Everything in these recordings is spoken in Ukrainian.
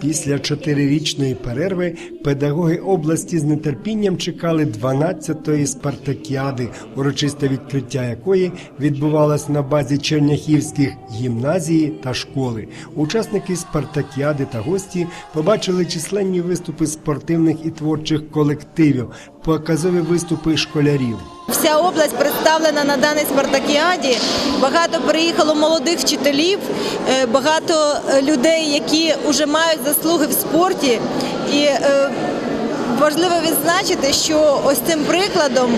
Після чотирирічної перерви педагоги області з нетерпінням чекали 12-ї спартакіади, урочисте відкриття якої відбувалось на базі черняхівських гімназії та школи. Учасники спартакіади та гості побачили численні виступи спортивних і творчих колективів, показові виступи школярів. Вся область представлена на даній спартакіаді. Багато приїхало молодих вчителів, е, багато людей, які вже мають заслуги в спорті. І е, важливо відзначити, що ось цим прикладом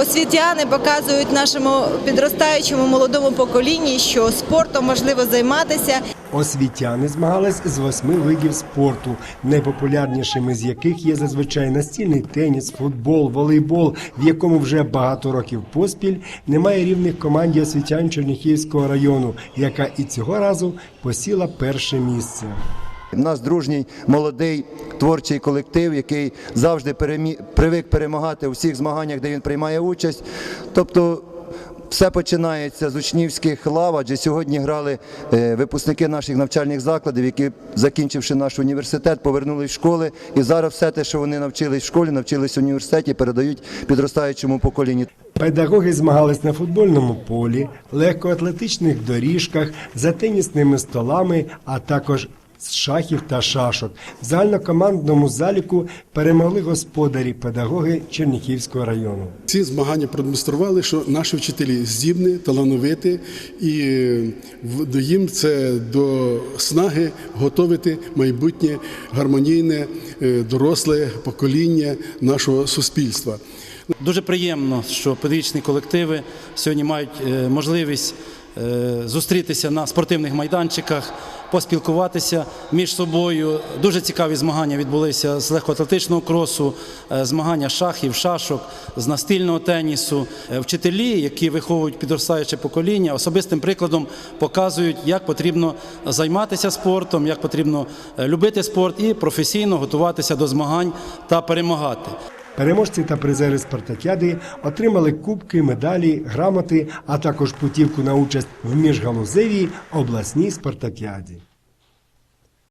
освітяни показують нашому підростаючому молодому поколінні, що спортом можливо займатися. Освітяни змагались з восьми видів спорту, найпопулярнішими з яких є зазвичай настільний теніс, футбол, волейбол, в якому вже багато років поспіль немає рівних команді освітян Черніхівського району, яка і цього разу посіла перше місце. У нас дружній молодий творчий колектив, який завжди перемі... привик перемагати у всіх змаганнях, де він приймає участь. Тобто все починається з учнівських лав, адже сьогодні грали е, випускники наших навчальних закладів, які, закінчивши наш університет, повернулись в школи. І зараз все те, що вони навчились в школі, навчились в університеті, передають підростаючому поколінню. Педагоги змагались на футбольному полі, легкоатлетичних доріжках, за тенісними столами, а також з шахів та шашок. В загальнокомандному заліку перемогли господарі педагоги Черніхівського району. Ці змагання продемонстрували, що наші вчителі здібні, талановиті, і їм це до снаги готовити майбутнє гармонійне е, доросле покоління нашого суспільства. Дуже приємно, що педагогічні колективи сьогодні мають е, можливість зустрітися на спортивних майданчиках, поспілкуватися між собою. Дуже цікаві змагання відбулися з легкоатлетичного кросу, е, змагання шахів, шашок, з настільного тенісу. Е, Вчителі, які виховують підростаюче покоління, особистим прикладом показують, як потрібно займатися спортом, як потрібно е, любити спорт і професійно готуватися до змагань та перемагати. Переможці та призери спартакіади отримали кубки, медалі, грамоти, а також путівку на участь в міжгалузевій обласній спартакіаді.